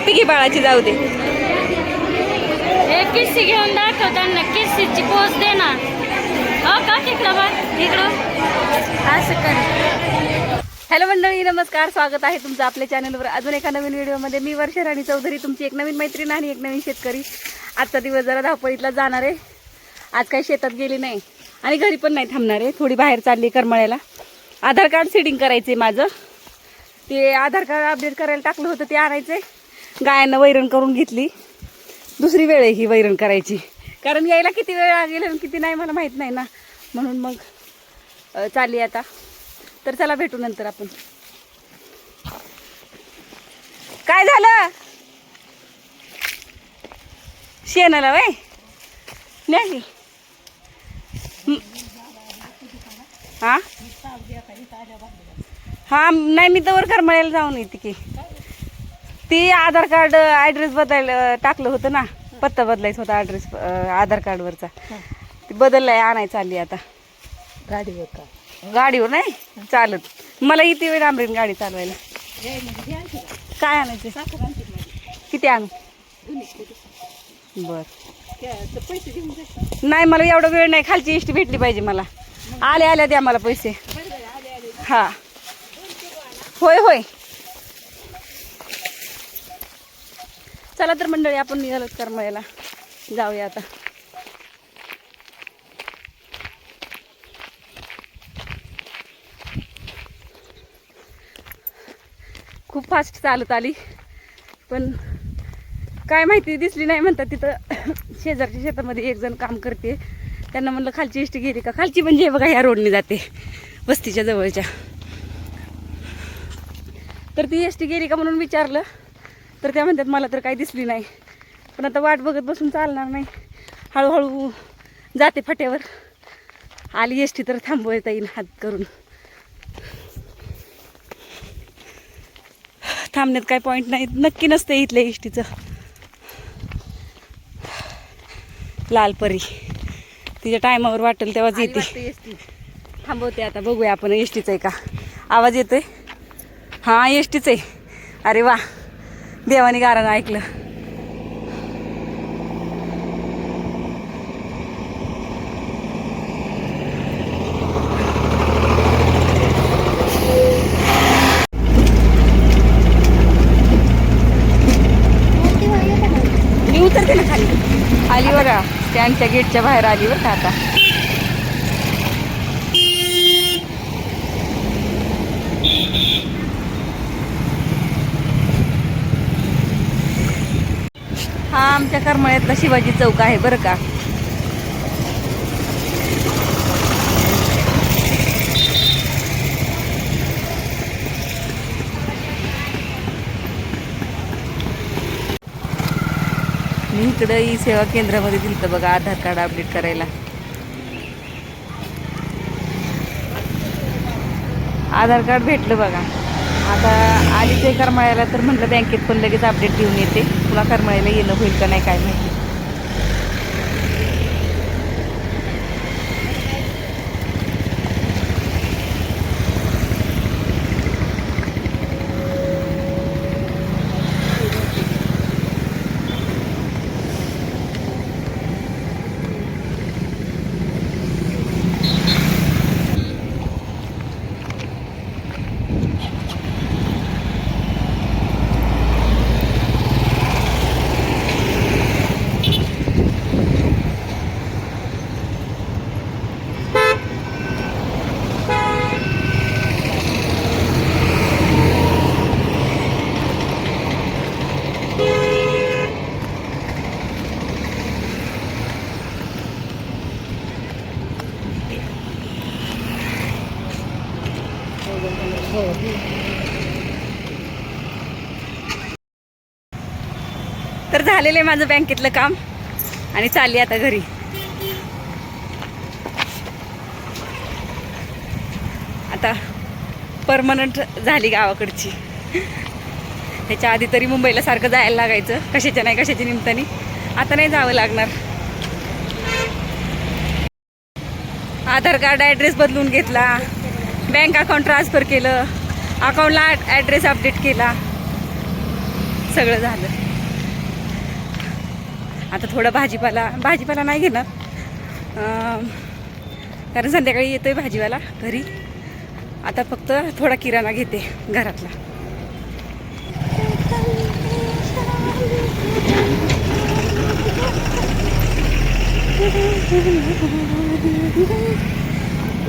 पप्पी घे बाळाची? जाऊ दे. एक किस्सी घेऊन दाखव त्यांना. किस्सीची पोच दे ना. हो का तिकडं बघ. इकडं. असं कर. हॅलो मंडळी नमस्कार. स्वागत आहे तुमचं आपल्या चॅनलवर. अजून एका नवीन व्हिडिओमध्ये मी वर्षा राणी चौधरी तुमची एक नवीन मैत्रीण आणि एक नवीन शेतकरी. आजचा दिवस जरा धावपळीतला जाणार आहे. आज काही शेतात गेली नाही आणि घरी पण नाही थांबणार आहे. थोडी बाहेर चालली करमळ्याला. आधार कार्ड सेटिंग करायचं आहे माझं. ते आधार कार्ड अपडेट करायला टाकलं होतं ते आणायचं आहे गायांना वैरण करून घेतली. दुसरी वेळ आहे ही वैरण करायची. कारण यायला किती वेळ लागेल आणि किती नाही मला माहीत नाही ना. म्हणून मग चालली आता. तर चला भेटू नंतर आपण. काय झालं? शेणाला वय? नाही हा? हा नाही मी तर करमळ्याला जाऊन येते की. ती आधार कार्ड ॲड्रेस बदलायला टाकलं होतं ना. पत्ता बदलायचा होता ॲड्रेस आधार कार्डवरचा. ती बदललाय आणायला चालली आता. गाडीवर का? गाडीवर नाही चालत. मला इथे वेळ आंबरीन गाडी चालवायला. काय आणायचं? किती आणू? बर. नाही मला एवढा वेळ नाही खालची एसटी भेटली पाहिजे मला. आल्या आल्या द्या मला पैसे. हा. होय होय. चला तर मंडळी आपण निघालो करमळ्याला. जाऊया आता. खूप फास्ट चालत आली. पण काय माहिती दिसली नाही म्हणतात तिथं. शेजारच्या शेतामध्ये एक जण काम करते. त्यांना म्हणलं खालची इष्टी गेली का? खालची म्हणजे बघा या रोडने जाते. वस्तीच्या जवळच्या. तर ती एस टी गेली का म्हणून विचारलं. तर त्या म्हणतात मला तर काही दिसली नाही. पण आता वाट बघत बसून चालणार नाही. हळूहळू जाते फाट्यावर. आली एस टी तर थांबवता येईल हात करून. थांबण्यात काय पॉईंट नाही. नक्की नसते इथल्या इष्टीचं लालपरी तिच्या टायमावर वाटेल तेव्हाच येते. एसटी. थांबवते आता. बघूया आपण. एस टीचं आहे का? आवाज येतोय? हां एस टीच आहे. अरे वा. देवानी गारानं ऐकलं. मी उतरते ना खाली आली बघा स्टँडच्या गेटच्या बाहेर आली बरं का आता हा आमच्या करमळ्यातला शिवाजी चौक आहे बरं का. मी इकडं ई सेवा केंद्रामध्ये दिलं बघा आधार कार्ड अपडेट करायला. आधार कार्ड भेटलं बघा. आता आलीच आहे करमाळ्याला तर म्हटलं बँकेत पण लगेच अपडेट देऊन येते. तुला करमाळ्याला येणं होईल का नाही काय माहिती. हो तर झालेलं आहे माझं बँकेतलं काम आणि चालली आता घरी. आता परमनंट झाली गावाकडची. ह्याच्या आधी तरी मुंबईला सारखं जायला लागायचं. कशाच्या नाही कशाच्या निमित्ताने. आता नाही जावं लागणार. आधार कार्ड ॲड्रेस बदलून घेतला. बँक अकाउंट ट्रान्सफर केलं अकाउंटला ॲड्रेस अपडेट केला. सगळं झालं. आता थोडं भाजीपाला भाजीपाला नाही घेणार. कारण संध्याकाळी येतोय भाजीवाला घरी. आता फक्त थोडा किराणा घेते घरातला.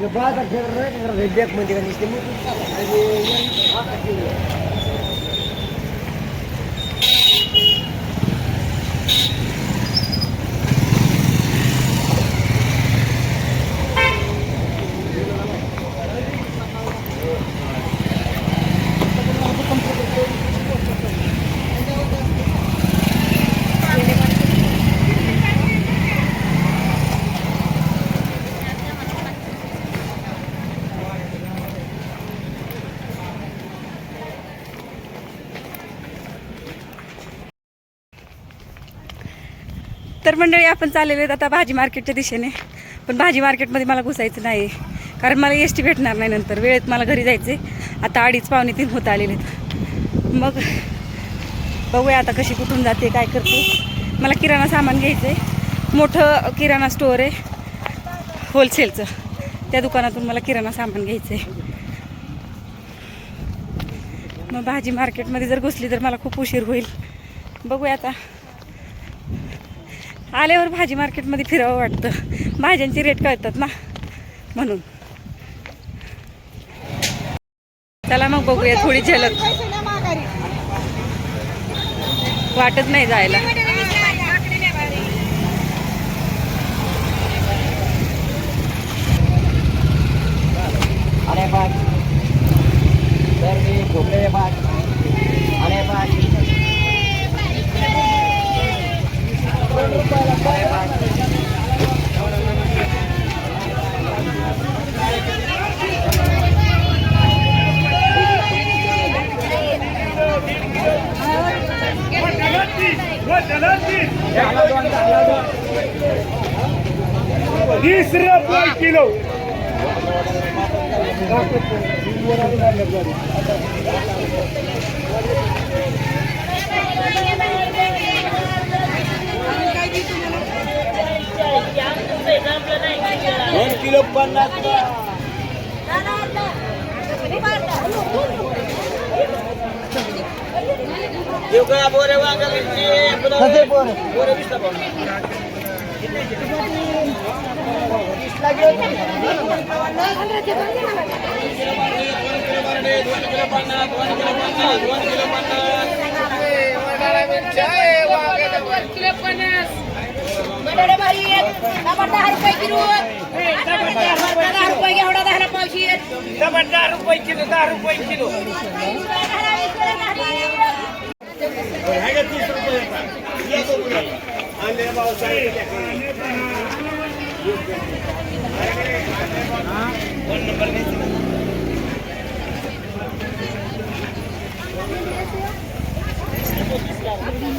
ka bata, pero rin, nagdek mo, hindi ka nisli mo. Ay, yan, तर मंडळी आपण चाललेलो आहेत आता भाजी मार्केटच्या दिशेने. पण भाजी मार्केटमध्ये मला घुसायचं नाही. कारण मला एस टी भेटणार नाही नंतर. वेळेत मला घरी जायचे आता अडीच पावणे तीन होत आलेले आहेत. मग बघूया आता कशी कुठून जाते काय करते. मला किराणा सामान घ्यायचं आहे मोठं किराणा स्टोअर आहे. होलसेलचं त्या दुकानातून मला किराणा सामान घ्यायचं आहे मग भाजी मार्केटमध्ये जर घुसली तर मला खूप उशीर होईल. बघूया आता. आल्यावर भाजी मार्केटमध्ये फिरावं वाटतं. भाज्यांचे रेट कळतात ना म्हणून. चला मग बघूया थोडी झलक. वाटत नाही जायला. अरे बाग तर मी झोपलेले बाग अरे बाग वीस रुपये किलो दोन किलो पन्नास देऊ का? बोरे वांगे बोरे? बोरे? वीस खबरदार रुपये किलो दहा रुपये घ्या एवढा दहा पावशी खबरदार रुपये किलो दहा रुपये किलो तीस रुपये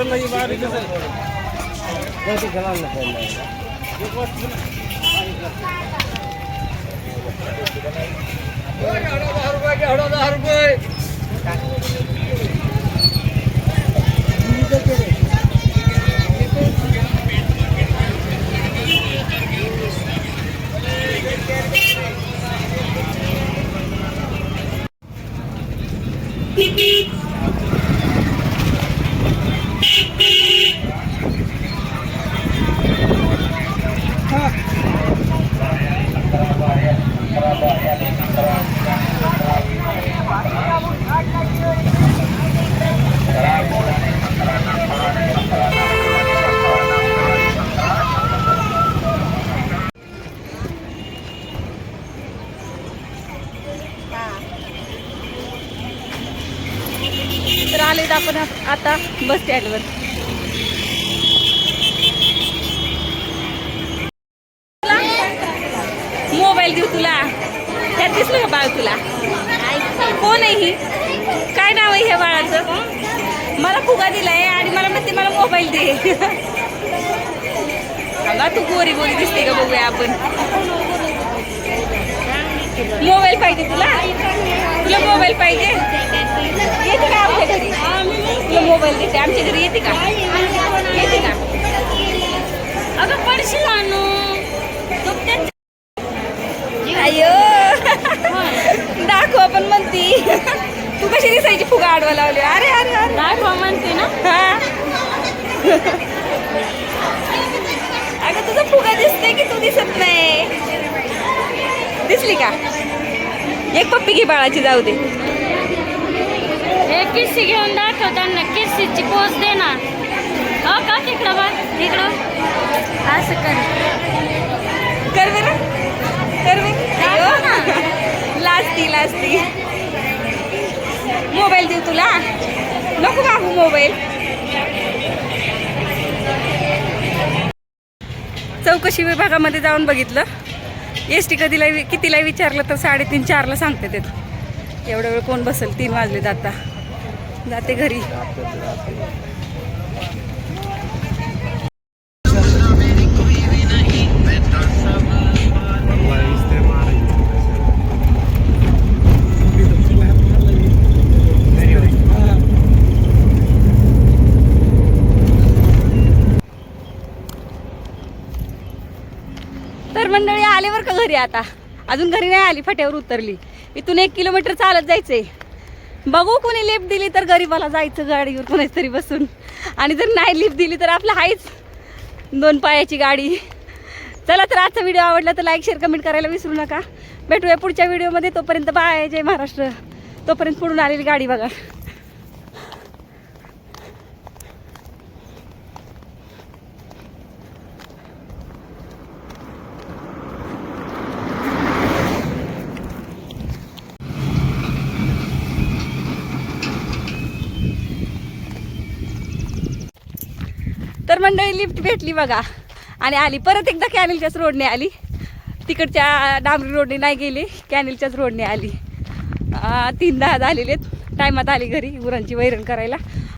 जाऊ दे, घालायला पाहिजे. तर आता बस स्टँडवर. मोबाईल देऊ तुला. त्यात दिसलं का बाळ तुला? कोण आहे ही? काय नाव आहे ह्या बाळाचं? मला फुगा दिलाय आणि मला म्हणते मला मोबाईल दे. अगं तू गोरी गोरी दिसते का बघूया आपण. मोबाईल पाहिजे तुला? तुला मोबाईल पाहिजे? येते का आपल्या घरी. तुला मोबाईल देते. आमच्या घरी येते का? येते का? अगं पडशील आणू अयो दाखव आपण म्हणती. तू कशी दिसायची फुगा आडवा लावली? अरे अरे अरे. दाखवा म्हणते ना. अगं तुझा फुगा दिसते की तू दिसत नाही? दिसली का? एक पप्पी घे बाळाची जाऊ दे. हे किस्सी घेऊन दाखव त्यांना किस्सीची पोच दे ना हो का तिकडं बघ तिकडं. असं कर. कर बरं. कर बरं दाखव ना. अयो. लाजती लाजती. मोबाईल देऊ तुला? नको काकू मोबाईल. चौकशी विभागामध्ये जाऊन बघितलं. एस टी कधीला वि- कितीला विचारलं तर साडेतीन चारला सांगते ते. एवढा वेळ कोण बसेल? तीन वाजले जाता जाते घरी. तर मंडळी आले बरं का घरी आता? अजून घरी नाही आली फाट्यावर उतरली. इथून एक किलोमीटर चालत जायचंय. बघू कोणी लिफ्ट दिली तर गरीबाला जायचं गाडीवर कोणाच तरी बसून. आणि जर नाही लिफ्ट दिली तर आपलं आहेच दोन पायाची गाडी. चला तर आजचा व्हिडिओ आवडला तर लाईक शेअर कमेंट करायला विसरू नका. भेटूया पुढच्या व्हिडिओमध्ये तोपर्यंत बाय जय महाराष्ट्र. तोपर्यंत पुढून आलेली गाडी बघा. मंडळी लिफ्ट भेटली बघा. आणि आली. परत एकदा कॅनेलच्याच रोडने आली. तिकडच्या डांबरी रोडने नाही गेली. कॅनेलच्याच रोडने आली. तीनदा झालेले टायमात आली घरी गुरांची वैरण करायला.